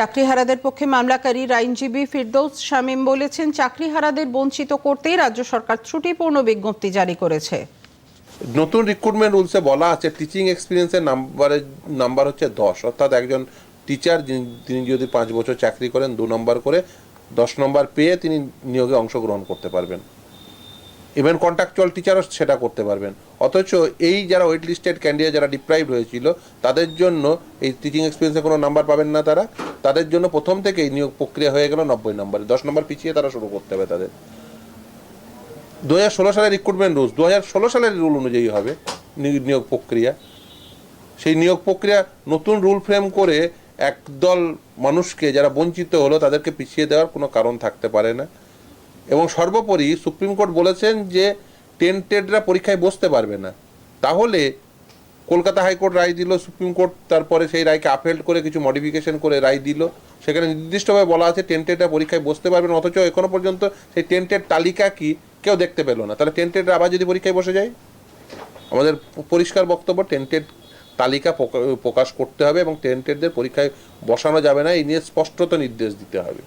চাকরিহারাদের পক্ষে মামলাকারীর আইনজীবী ফিরদৌস শামীম বলেছেন, চাকরিহারাদের বঞ্চিত করতেই রাজ্য সরকার ত্রুটিপূর্ণ বিজ্ঞপ্তি জারি করেছে। নতুন রিক্রুটমেন্ট রুলসে বলা আছে টিচিং এক্সপিরিয়েন্সের নাম্বারের নাম্বার হচ্ছে দশ। অর্থাৎ একজন টিচার তিনি যদি পাঁচ বছর চাকরি করেন, দু নম্বর করে দশ নম্বর পেয়ে তিনি নিয়োগে অংশগ্রহণ করতে পারবেন। ইভেন কন্ট্রাকচুয়াল টিচারও সেটা করতে পারবেন। অথচ এই যারা ওয়েট লিস্টেড ক্যান্ডিডেট যারা ডিপ্রাইভ হয়েছিল, তাদের জন্য এই টিচিং এক্সপিরিয়েন্সে কোনো নাম্বার পাবেন না তারা। তাদের জন্য প্রথম থেকেই নিয়োগ প্রক্রিয়া হয়ে গেল নব্বই নম্বরে। দশ নম্বর পিছিয়ে তারা শুরু করতে হবে তাদের। দু হাজার ষোলো সালের রিক্রুটমেন্ট রুলস দু হাজার ষোলো সালের রুল অনুযায়ী হবে নিয়োগ প্রক্রিয়া। সেই নিয়োগ প্রক্রিয়া নতুন রুল ফ্রেম করে একদল মানুষকে যারা বঞ্চিত হলো, তাদেরকে পিছিয়ে দেওয়ার কোনো কারণ থাকতে পারে না। এবং সর্বোপরি সুপ্রিম কোর্ট বলেছেন যে টেন্টেডরা পরীক্ষায় বসতে পারবে না। তাহলে কলকাতা হাইকোর্ট রায় দিল, সুপ্রিম কোর্ট তারপরে সেই রায়কে আপহেল্ড করে কিছু মডিফিকেশন করে রায় দিল। সেখানে নির্দিষ্টভাবে বলা আছে টেন্টেডরা পরীক্ষায় বসতে পারবে না, অথচ এখনও পর্যন্ত সেই টেন্টেড তালিকা কি কেউ দেখতে পেল না। তাহলে টেন্টেডরা আবার যদি পরীক্ষায় বসে যায়? আমাদের পরিষ্কার বক্তব্য, টেন্টেড তালিকা প্রকাশ করতে হবে এবং টেন্টেডদের পরীক্ষায় বসানো যাবে না, এই নিয়ে স্পষ্টত নির্দেশ দিতে হবে।